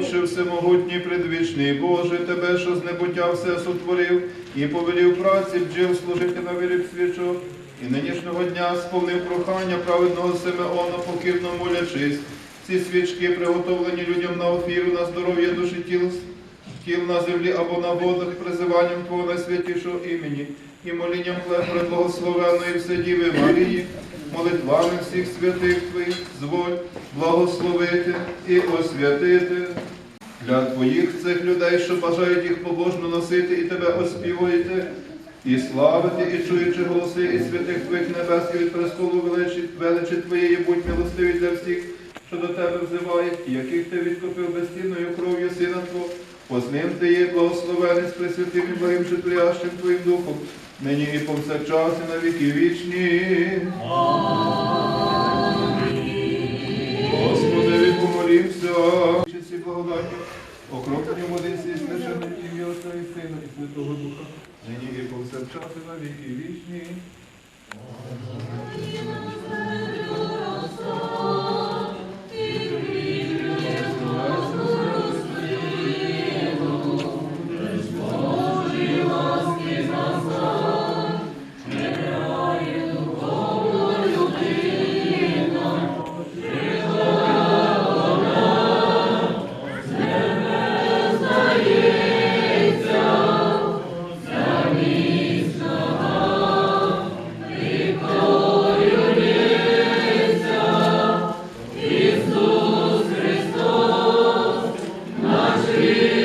Отче всемогутній предвічний Боже, Тебе, що з небуття все сотворив, і повелів праці бджіл служити на вірі свічок. І нинішнього дня сповнив прохання праведного Симеона, покірно молячись. Ці свічки, приготовлені людям на офіру, на здоров'я душі тіл, тіл на землі або на водах, призиванням Твого найсвятішого імені і молінням предблагословенної Вседіви Марії, молитвами всіх святих Твоїх, зволь благословити і освятити. Для Твоїх цих людей, що бажають їх побожно носити і Тебе оспівуєте, і славити, і чуючи голоси і святих Твоїх небес, і від престолу величі, величі Твоєї, будь милостиві для всіх, що до Тебе взивають, яких Ти відкупив безцінною кров'ю Сина Твого, позним Ти є благословений з пресвятим і благим житлящим Твоїм Духом, нині і повсякчас, і на віки вічні. Окроплені води всі священним ім'я Отця і Сина і Святого Духа, нині і повсякчас, і на віки вічні. Ти